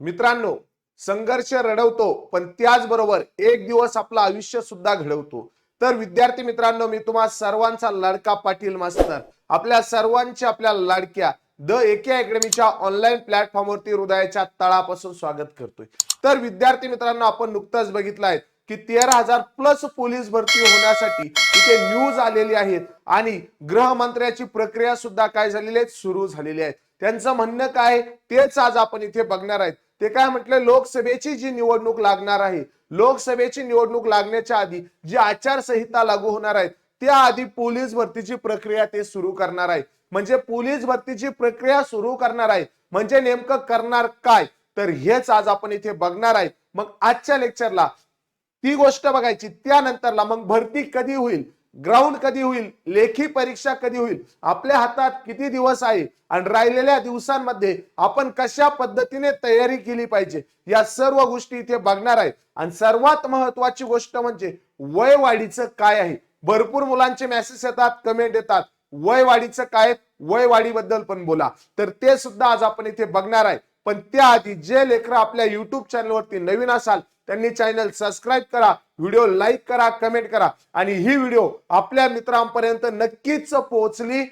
मित्रांनो संघर्ष रडवतो पण त्याचबरोबर एक दिवस आपलं आयुष्य सुद्धा घडवतो. तर विद्यार्थी मित्रांनो मी तुम्हा सर्वांचा लाडका पाटील मास्तर. आपल्या सर्वांच्या आपल्या लाडक्या द एके अकॅडमीच्या ऑनलाईन प्लॅटफॉर्मवरती हृदयाच्या तळापासून स्वागत करतोय. तर विद्यार्थी मित्रांनो आपण नुकतंच बघितलं आहे की तेरा हजार प्लस पोलीस भरती होण्यासाठी इथे न्यूज आलेली आहेत आणि गृहमंत्र्याची प्रक्रिया सुद्धा काय झालेली आहे? सुरू झालेली आहे. त्यांचं म्हणणं काय आहे, तेच आज आपण इथे बघणार आहेत. ते काय म्हटलं लोकसभेची जी निवडणूक लागणार आहे लोकसभेची निवडणूक लागण्याच्या आधी जी आचारसंहिता लागू होणार आहे त्याआधी पोलीस भरतीची प्रक्रिया ते सुरू करणार आहे. म्हणजे पोलीस भरतीची प्रक्रिया सुरू करणार आहे. म्हणजे नेमकं करणार काय? तर हेच आज आपण इथे बघणार आहे. मग आजच्या लेक्चरला ती गोष्ट बघायची त्यानंतरला मग भरती कधी होईल? ग्राउंड कधी होईल? लेखी परीक्षा कधी होईल? आपल्या हातात किती दिवस आहे? आणि राहिलेल्या दिवसांमध्ये आपण कशा पद्धतीने तयारी केली पाहिजे? या सर्व गोष्टी इथे बघणार आहे. आणि सर्वात महत्वाची गोष्ट म्हणजे वय वाढीचं काय आहे? भरपूर मुलांचे मेसेज येतात कमेंट येतात. वय वाढीचं काय? वय वाढीबद्दल पण बोला. तर ते सुद्धा आज आपण इथे बघणार आहे. पण त्याआधी जे लेकर आपल्या युट्यूब चॅनलवरती नवीन असाल त्यांनी चॅनल सबस्क्राईब करा व्हिडिओ लाईक करा कमेंट करा. आणि ही व्हिडिओ आपल्या मित्रांपर्यंत नक्कीच पोहोचली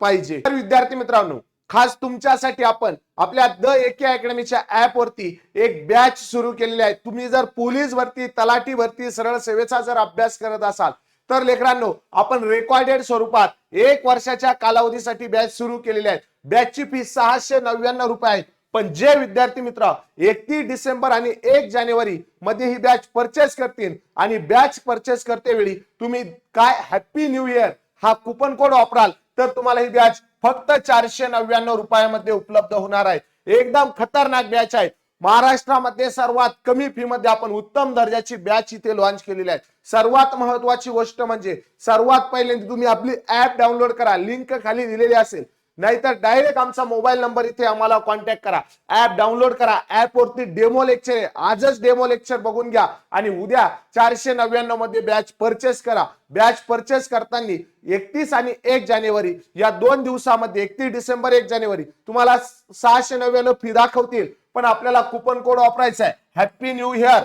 पाहिजे. तर विद्यार्थी मित्रांनो खास तुमच्यासाठी आपण आपल्या द एके अकॅडमीच्या ऍप वरती एक बॅच सुरू केलेली आहे. तुम्ही जर पोलीस भरती तलाठी भरती सरळ सेवेचा जर अभ्यास करत असाल तर लेकरांनो आपण रेकॉर्डेड स्वरूपात एक वर्षाच्या कालावधीसाठी बॅच सुरू केलेली आहे. बॅचची फी सहाशे नव्याण्णव रुपये आहे. पण जे विद्यार्थी मित्र एकतीस डिसेंबर आणि एक जानेवारी मध्ये ही बॅच परचेस करतील आणि बॅच परचेस करते वेळी तुम्ही काय हॅपी न्यू इयर हा कुपन कोड वापराल तर तुम्हाला ही बॅच फक्त चारशे नव्याण्णव रुपयामध्ये उपलब्ध होणार आहे. एकदम खतरनाक बॅच आहे. महाराष्ट्रामध्ये सर्वात कमी फी मध्ये आपण उत्तम दर्जाची बॅच इथे लॉन्च केलेली आहे. सर्वात महत्वाची गोष्ट म्हणजे सर्वात पहिल्यांदा तुम्ही आपली ऍप डाउनलोड करा. लिंक खाली दिलेली असेल. नाहीतर डायरेक्ट आमचा मोबाईल नंबर इथे आम्हाला कॉन्टॅक्ट करा. ऍप डाउनलोड करा. ऍप वरती डेमो लेक्चर आहे. आजच डेमो लेक्चर बघून घ्या. आणि उद्या चारशे नव्याण्णवमध्ये बॅच परचेस करा. बॅच परचेस करताना एकतीस आणि एक जानेवारी या दोन दिवसामध्ये एकतीस डिसेंबर एक जानेवारी तुम्हाला सहाशे नव्याण्णव फी दाखवतील. पण आपल्याला कुपन कोड वापरायचा आहे. हॅपी न्यू इयर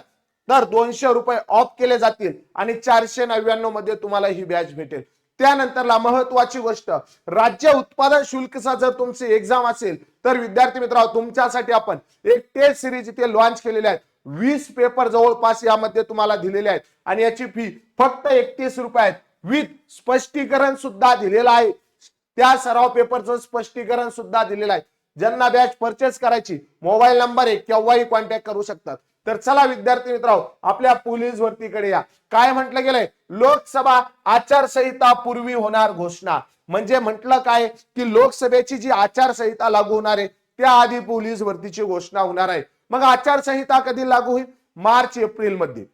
तर दोनशे रुपये ऑफ केले जातील आणि चारशे नव्याण्णवमध्ये तुम्हाला ही बॅच भेटेल. त्यानंतरला महत्वाची गोष्ट राज्य उत्पादन शुल्कचा जर तुमची एक्झाम असेल तर विद्यार्थी मित्रांनो तुमच्यासाठी आपण एक टेस्ट सिरीज इथे लॉन्च केलेले आहेत वीस पेपर जवळपास यामध्ये तुम्हाला दिलेले आहेत. आणि याची फी फक्त एकतीस रुपये आहेत. विथ स्पष्टीकरण सुद्धा दिलेलं आहे. त्या सराव पेपरचं स्पष्टीकरण सुद्धा दिलेलं आहे. ज्यांना बॅच परचेस करायची मोबाईल नंबर आहे केव्हाही कॉन्टॅक्ट करू शकतात. तर चला विद्यार्थी मित्रांनो आपल्या पोलीस भरतीकडे या. काय म्हटलं गेलंय? लोकसभा आचारसंहिता पूर्वी होणार घोषणा. म्हणजे म्हटलं काय? की लोकसभेची जी आचारसंहिता लागू होणार आहे त्याआधी पोलीस भरतीची घोषणा होणार आहे. मग आचारसंहिता कधी लागू होईल? मार्च एप्रिलमध्ये.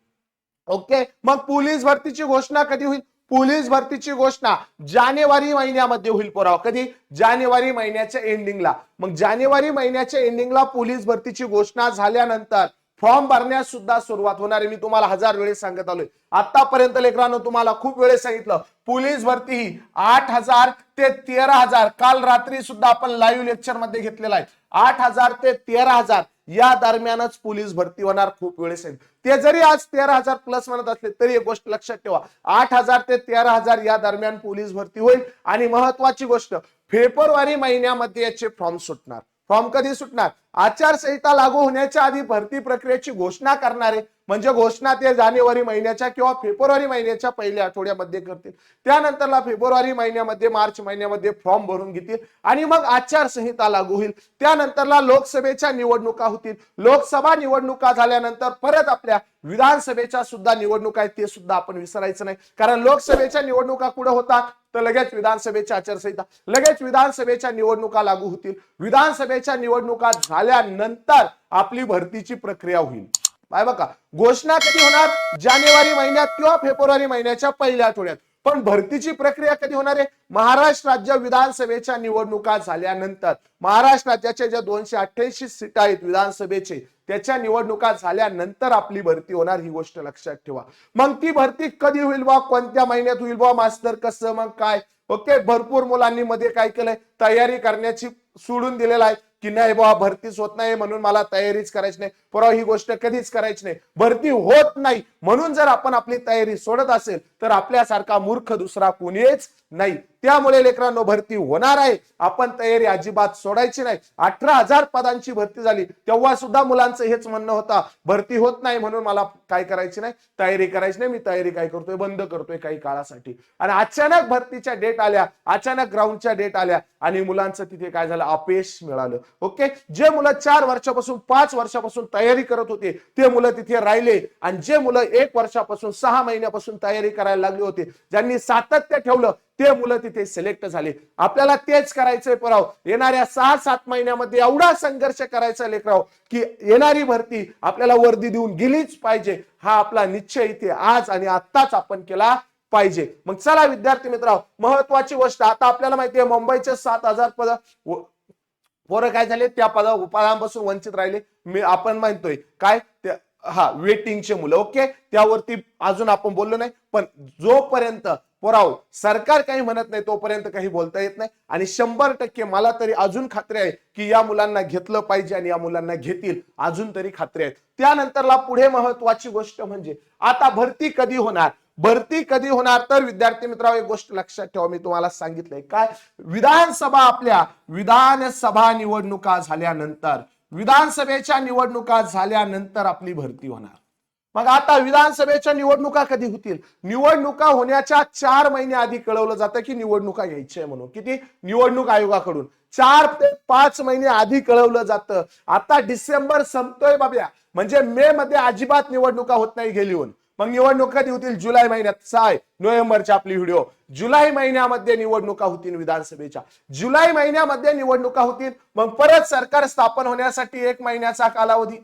ओके? मग पोलीस भरतीची घोषणा कधी होईल? पोलीस भरतीची घोषणा जानेवारी महिन्यामध्ये होईल पोराव. कधी? जानेवारी महिन्याच्या एंडिंगला मग जानेवारी महिन्याच्या एंडिंगला पोलीस भरतीची घोषणा झाल्यानंतर फॉर्म भरण्यास सुद्धा सुरुवात होणार आहे. मी तुम्हाला हजार वेळेस सांगत आलोय. आतापर्यंत लेकरांनो तुम्हाला खूप वेळेस सांगितलं. पोलीस भरती ही आठ हजार ते तेरा हजार. काल रात्री सुद्धा आपण लाईव्ह लेक्चरमध्ये घेतलेला आहे. आठ हजार ते तेरा हजार. या दरम्यानच पोलीस भरती होणार खूप वेळेस आहे. ते जरी आज तेरा हजार प्लस म्हणत असले तरी एक गोष्ट लक्षात ठेवा. आठ हजार ते तेरा हजार या दरम्यान पोलीस भरती होईल. आणि महत्वाची गोष्ट फेब्रुवारी महिन्यामध्ये याचे फॉर्म सुटणार. फॉर्म कधी सुटणार? आचारसंहिता लागू होण्याच्या आधी भरती प्रक्रियेची घोषणा करणारे म्हणजे घोषणा ते जानेवारी महिन्याच्या किंवा फेब्रुवारी महिन्याच्या पहिल्या आठवड्यामध्ये करतील. त्यानंतरला फेब्रुवारी महिन्यामध्ये मार्च महिन्यामध्ये फॉर्म भरून घेतील आणि मग आचारसंहिता लागू होईल. त्यानंतरला लोकसभेच्या निवडणुका होतील. लोकसभा निवडणुका झाल्यानंतर परत आपल्या विधानसभेच्या सुद्धा निवडणुका आहेत ते सुद्धा आपण विसरायचं नाही. कारण लोकसभेच्या निवडणुका कुठं होतात? तर लगेच विधानसभेची आचारसंहिता लगेच विधानसभेच्या निवडणुका लागू होतील. विधानसभेच्या निवडणुका झाल्यानंतर आपली भरतीची प्रक्रिया होईल. काय बघा घोषणा कधी होणार? जानेवारी महिन्यात किंवा फेब्रुवारी महिन्याच्या पहिल्या आठवड्यात. पण भरतीची प्रक्रिया कधी होणार आहे? महाराष्ट्र राज्य विधानसभेच्या निवडणुका झाल्यानंतर. महाराष्ट्र राज्याच्या ज्या दोनशे अठ्ठ्याऐंशी सीट आहेत विधानसभेचे त्याच्या निवडणुका झाल्यानंतर आपली भरती होणार ही गोष्ट लक्षात ठेवा. मग ती भरती कधी होईल बा कोणत्या महिन्यात होईल बा मास्तर कसं? मग काय? ओके भरपूर मुलांनी मध्ये काय केलंय? तयारी करण्याची सोडून दिलेला आहे. की नाही बाबा भरतीच होत नाही म्हणून मला तयारीच करायची नाही. परवा ही गोष्ट कधीच करायची नाही. भरती होत नाही म्हणून जर आपण आपली तयारी सोडत असेल तर आपल्यासारखा मूर्ख दुसरा कोणीच नाही. त्यामुळे लेकरांनो भरती होणार आहे. आपण तयारी अजिबात सोडायची नाही. अठरा हजार पदांची भरती झाली. तेव्हा सुद्धा मुलांचं हेच म्हणणं होता भरती होत नाही म्हणून मला काय करायची नाही? तयारी करायची नाही. मी तयारी काय करतोय? बंद करतोय काही काळासाठी. आणि अचानक भरतीच्या डेट आल्या. अचानक ग्राउंडच्या डेट आल्या. आणि मुलांचं तिथे काय झालं? अपयश मिळालं. ओके? जे मुलं चार वर्षापासून पाच वर्षापासून तयारी करत होते ते मुलं तिथे राहिले. आणि जे मुलं एक वर्षापासून सहा महिन्यापासून तयारी करायला लागली होती ज्यांनी सातत्य ठेवलं ते मुलं तिथे सिलेक्ट झाले. आपल्याला तेच करायचंय पराव. येणाऱ्या सहा सात महिन्यामध्ये एवढा संघर्ष करायचा लेकराव की येणारी भरती आपल्याला वर्दी देऊन गेलीच पाहिजे. हा आपला निश्चय इथे आज आणि आत्ताच आपण केला पाहिजे. मग चला विद्यार्थी मित्र महत्वाची गोष्ट आता आपल्याला माहिती आहे मुंबईचे सात हजार पद पोरं काय झाले? त्या पदा पदांपासून वंचित राहिले. मी आपण म्हणतोय काय? हा वेटिंगचे मुलं ओके? त्यावरती अजून आपण बोललो नाही पण जोपर्यंत पोराव सरकार काही म्हणत नाही तोपर्यंत काही बोलता येत नाही. आणि शंभर टक्के मला तरी अजून खात्री आहे की या मुलांना घेतलं पाहिजे आणि या मुलांना घेतील. अजून तरी खात्री आहे त्यानंतरला पुढे महत्वाची गोष्ट म्हणजे आता भरती कधी होणार? भरती कधी होणार? तर विद्यार्थी मित्रांनो एक गोष्ट लक्षात ठेवा मी तुम्हाला सांगितलंय. काय? विधानसभा आपल्या विधानसभा निवडणुका झाल्यानंतर विधानसभेच्या निवडणुका झाल्यानंतर आपली भरती होणार. मग आता विधानसभेच्या निवडणुका कधी होतील? निवडणुका होण्याच्या चार महिने आधी कळवलं जातं की निवडणुका घ्यायच्या म्हणून. किती? निवडणूक आयोगाकडून. चार ते पाच महिने आधी कळवलं जातं. आता डिसेंबर संपतोय बाब्या. म्हणजे मे मध्ये अजिबात निवडणुका होत नाही गेली होऊन. मग निवडणुका कधी होतील? जुलै महिन्यात. साय नोव्हेंबरचे आपली व्हिडिओ. जुलै महिन्यामध्ये निवडणुका होतील विधानसभेच्या. जुलै महिन्यामध्ये निवडणुका होतील. मग परत सरकार स्थापन होण्यासाठी एक महिन्याचा कालावधी.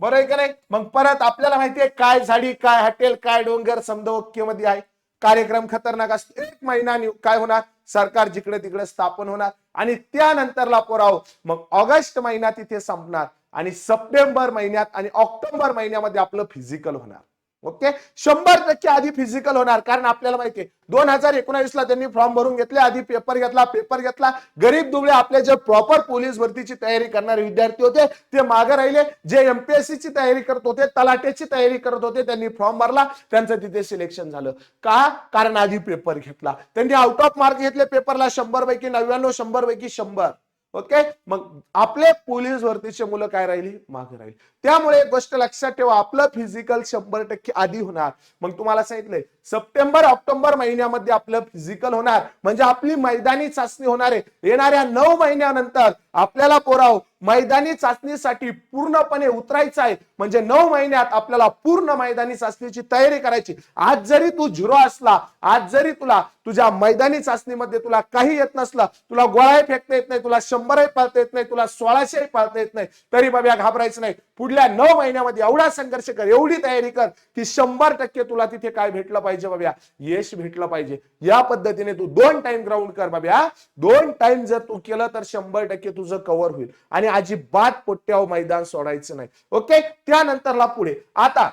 बरोबर आहे का नाही? मग परत आपल्याला माहितीये काय झाडी काय हॉटेल काय डोंगर समजा मध्ये आहे. कार्यक्रम खतरनाक असतो. एक महिना काय होणार? सरकार जिकडे तिकडे स्थापन होणार. आणि त्यानंतरला पोराव. मग ऑगस्ट महिना तिथे संपणार. आणि सप्टेंबर महिन्यात आणि ऑक्टोबर महिन्यामध्ये आपलं फिजिकल होणार. ओके? शंभर टक्के आधी फिजिकल होणार. कारण आपल्याला माहितीये दोन हजार एकोणावीस ला त्यांनी फॉर्म भरून घेतले आधी पेपर घेतला पेपर घेतला. गरीब दुबळे आपले जे प्रॉपर पोलीस भरतीची तयारी करणारे विद्यार्थी होते ते मागे राहिले. जे एमपीएससी ची तयारी करत होते तलाट्याची तयारी करत होते त्यांनी फॉर्म भरला. त्यांचं तिथे सिलेक्शन झालं. का? कारण आधी पेपर घेतला. त्यांनी आउट ऑफ मार्क घेतले पेपरला शंभर पैकी नव्याण्णव शंभर पैकी शंभर. ओके मग आपले पोलीस भरतीचे मुलं काय राहिली? मागे राहील. त्यामुळे एक गोष्ट लक्षात ठेवा आपलं फिजिकल शंभर टक्के आधी होणार. मग तुम्हाला सांगितलंय सप्टेंबर ऑक्टोबर महिन्यामध्ये आपलं फिजिकल होणार. म्हणजे आपली मैदानी चाचणी होणार आहे. येणाऱ्या नऊ महिन्यानंतर आपल्याला पोराव मैदानी चाचणीसाठी पूर्णपणे उतरायचं आहे. म्हणजे नऊ महिन्यात आपल्याला पूर्ण मैदानी चाचणीची तयारी करायची. आज जरी तू झिरो असला आज जरी तुला तुझ्या मैदानी चाचणीमध्ये तुला काही येत नसलं तुला गोळाही फेकता येत नाही तुला शंभरही पाळता येत नाही तुला सोळाशेही पाळता येत नाही तरी बाबा घाबरायचं नाही. पुढल्या नऊ महिन्यामध्ये एवढा संघर्ष कर एवढी तयारी कर की शंभर टक्के तुला तिथे काय भेटलं पाहिजे बाब्या यश भेटलं पाहिजे. या पद्धतीने तू दोन टाइम ग्राउंड कर बाब्या दोन टाइम जर तू केलं तर शंभर टक्के तुझं कव्हर होईल. आणि अजिबात पोट्यावर मैदान सोडायचं नाही. ओके त्यानंतरला पुढे. आता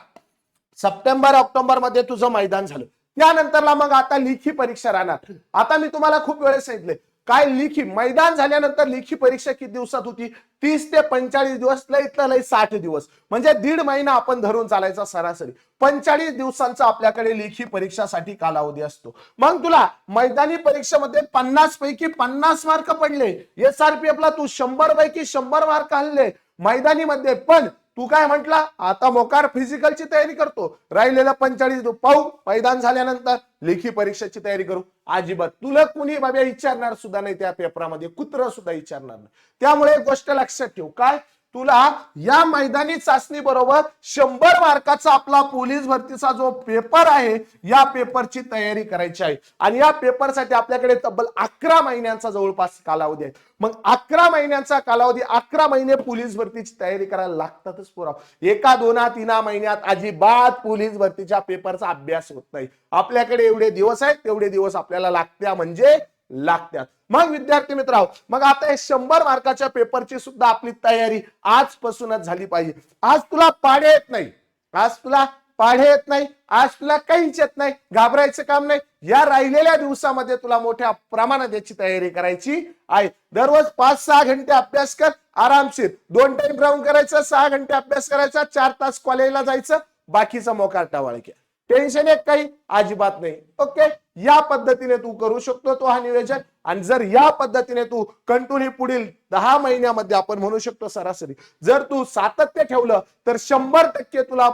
सप्टेंबर ऑक्टोबरमध्ये तुझं मैदान झालं. त्यानंतरला मग आता लिखी परीक्षा राहणार. आता मी तुम्हाला खूप वेळेस सांगितले काय लिखी? मैदान झाल्यानंतर लिखी परीक्षा किती दिवसात होती? तीस ते पंचाळीस दिवस लईतलं लई साठ दिवस. म्हणजे दीड महिना आपण धरून चालायचा सरासरी. पंचाळीस दिवसांचा आपल्याकडे लेखी परीक्षासाठी कालावधी असतो. मग तुला मैदानी परीक्षेमध्ये पन्नास पैकी पन्नास मार्क पडले. एस आर पी ला तू शंभर पैकी शंभर मार्क आणले. मैदानी मध्ये पण तू काय म्हंटला? आता मोकार फिजिकलची तयारी करतो. राहिलेला पंचाळीस पाहू मैदान झाल्यानंतर लेखी परीक्षेची तयारी करू. अजिबात. तुला कुणी बाब्या विचारणार सुद्धा नाही त्या पेपरामध्ये कुत्र सुद्धा विचारणार नाही. त्यामुळे एक गोष्ट लक्षात ठेव. काय? तुला या मैदानी चाचणी बरोबर शंभर मार्काचा आपला पोलीस भरतीचा जो पेपर आहे या पेपरची तयारी करायची आहे. आणि या पेपरसाठी आपल्याकडे तब्बल अकरा महिन्यांचा जवळपास कालावधी आहे. मग अकरा महिन्यांचा कालावधी अकरा महिने पोलीस भरतीची तयारी करायला लागतातच पुराव एका दोना तिना महिन्यात अजिबात पोलीस भरतीच्या पेपरचा अभ्यास होत नाही. आपल्याकडे एवढे दिवस आहेत तेवढे दिवस आपल्याला लागत्या. म्हणजे लागतात. मग विद्यार्थी मित्र मग आता हे शंभर मार्काच्या पेपरची सुद्धा आपली तयारी आजपासूनच झाली पाहिजे. आज तुला पाढे येत नाही. आज तुला पाढे येत नाही. आज तुला काहीच येत नाही. घाबरायचं काम नाही. या राहिलेल्या दिवसामध्ये तुला मोठ्या प्रमाणात याची तयारी करायची आहे. दररोज पाच सहा घंटे अभ्यास कर आरामशीर. दोन टाइम ग्राउंड करायचं सहा घंटे अभ्यास करायचा चार तास कॉलेजला जायचं बाकीचा मोकार टावाळ घ्या टेन्शन एक काही अजिबात नाही. ओके या पद्धतीने तू करू शकतो तो हा नियोजन. आणि जर या पद्धतीने तू कंटिन्यू पुढील दहा महिन्यामध्ये आपण म्हणू शकतो सरासरी जर तू सातत्य ठेवलं तर शंभर टक्के तुला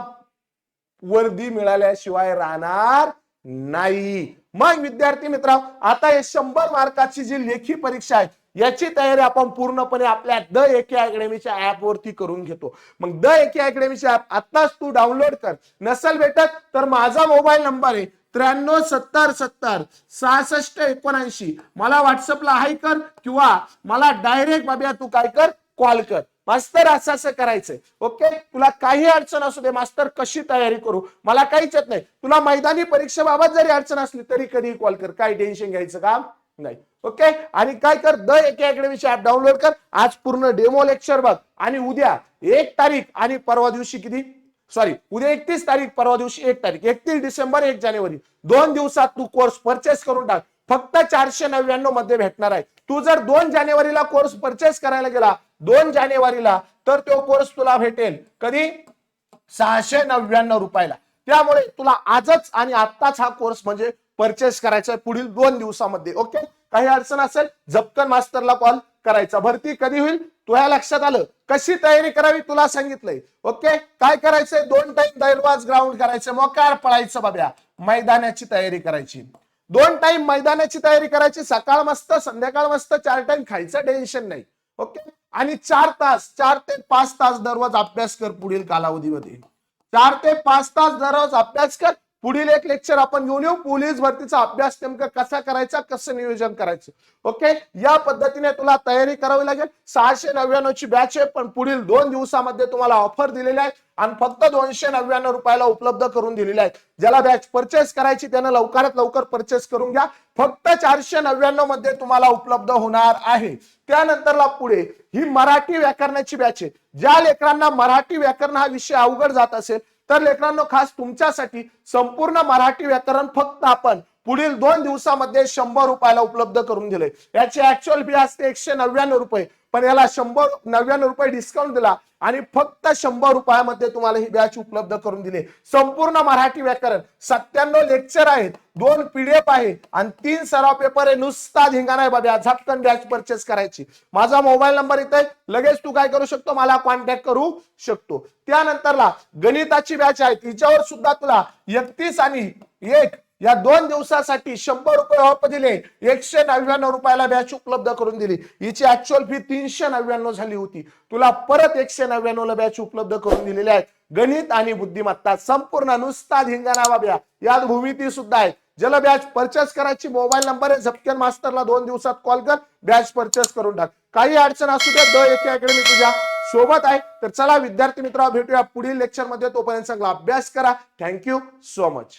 वर्दी मिळाल्याशिवाय राहणार नाही. मग विद्यार्थी मित्र आता हे शंभर मार्काची जी लेखी परीक्षा आहे याची तयारी आपण पूर्णपणे आपल्या द एके अकॅडमीच्या ऍप वरती करून घेतो. मग द एके अकॅडमीचे ऍप आताच तू डाउनलोड कर. नसेल भेटत तर माझा मोबाईल नंबर आहे त्र्याण्णव सत्तर सत्तर सहासष्ट एकोणऐंशी. मला व्हॉट्सअपला हाय कर किंवा मला डायरेक्ट बाबा तू काय कर कॉल कर. मास्तर असं असं करायचंय. ओके? तुला काही अडचण असू दे मास्तर कशी तयारी करू? मला काहीच येत नाही. तुला मैदानी परीक्षेबाबत जरी अडचण असली तरी कधी कॉल कर. काही टेन्शन घ्यायचं काम? नाही. ओके आणि काय कर द एके ऍप डाउनलोड कर. आज पूर्ण डेमो लेक्चर बघ. आणि उद्या एक तारीख आणि परवा दिवशी किती? सॉरी उद्या एकतीस तारीख परवा दिवशी एक तारीख. एकतीस डिसेंबर एक जानेवारी. दोन दिवसात तू कोर्स परचेस करून टाक. फक्त चारशे नव्याण्णवमध्ये भेटणार आहे. तू जर दोन जानेवारीला कोर्स परचेस करायला गेला दोन जानेवारीला तर तो कोर्स तुला भेटेल. कधी? सहाशे नव्याण्णव रुपयाला. त्यामुळे तुला आजच आणि आत्ताच हा कोर्स म्हणजे परचेस करायचा पुढील दोन दिवसामध्ये ओके काही अडचण असेल झपकन मास्टरला कॉल करायचा. भरती कधी होईल? तुझ्या लक्षात आलं. कशी तयारी करावी तुला सांगितलंय ओके काय करायचंय? दोन टाइम दैरवाज ग्राउंड करायचं मोकार पळायचं बाब्या. मैदानाची तयारी करायची. दोन टाइम मैदानाची तयारी करायची. सकाळ मस्त संध्याकाळ मस्त चार टाइम खायचं टेन्शन नाही ओके आणि चार तास चार ते पाच तास दररोज अभ्यास कर पुढील कालावधीमध्ये. चार ते पाच तास दररोज अभ्यास कर पुढील एक लेक्चर आपण घेऊन येऊ. पोलीस भरतीचा अभ्यास नेमका कसा करायचा कसं नियोजन करायचं? ओके? या पद्धतीने तुला तयारी करावी लागेल. सहाशे नव्याण्णव ची बॅच आहे पण पुढील दोन दिवसामध्ये तुम्हाला ऑफर दिलेली आहे आणि फक्त दोनशे नव्याण्णव रुपयाला उपलब्ध करून दिलेली आहेत. ज्याला बॅच परचेस करायची त्यानं लवकरात लवकर परचेस करून घ्या. फक्त चारशे नव्याण्णवमध्ये तुम्हाला उपलब्ध होणार आहे. त्यानंतरला पुढे ही मराठी व्याकरणाची बॅच आहे. ज्या लेकरांना मराठी व्याकरण हा विषय अवघड जात असेल तर लेकरांनो खास तुमच्यासाठी संपूर्ण मराठी व्याकरण फक्त आपण पुढील दोन दिवसामध्ये शंभर रुपयाला उपलब्ध करून दिले याची ऍक्च्युअल फी असते एकशे नव्याण्णव रुपये. पण याला शंभर नव्याण्णव रुपये डिस्काउंट दिला आणि फक्त शंभर रुपयामध्ये तुम्हाला ही बॅच उपलब्ध करून दिली. संपूर्ण मराठी व्याकरण सत्त्याण्णव लेक्चर आहेत दोन पीडीएफ आहे आणि तीन सराव पेपर आहे. नुसता धिंगाणा आहे बाबा झटकन बॅच परचेस करायची. माझा मोबाईल नंबर इथे लगेच तू काय करू शकतो? मला कॉन्टॅक्ट करू शकतो. त्यानंतरला गणिताची बॅच आहे. तिच्यावर सुद्धा तुला एकतीस आणि एक या दोन दिवसासाठी शंभर रुपये ऑफ दिले एकशे नव्याण्णव रुपयाला बॅच उपलब्ध करून दिली. हिची ऍक्च्युअल फी तीनशे नव्याण्णव झाली होती. तुला परत एकशे नव्याण्णव ला बॅच उपलब्ध करून दिलेली आहे गणित आणि बुद्धिमत्ता संपूर्ण नुसता धिंगाणा बाब्या यात भूमिती सुद्धा आहे. ज्याला बॅच परचेस करायची मोबाईल नंबर आहे झपक्यान मास्टरला दोन दिवसात कॉल कर बॅच परचेस करून टाक. काही अडचण असू द्या द एके अकॅडमी तुझ्या सोबत आहे. तर चला विद्यार्थी मित्र भेटूया पुढील लेक्चरमध्ये तोपर्यंत चांगला अभ्यास करा. Thank you so much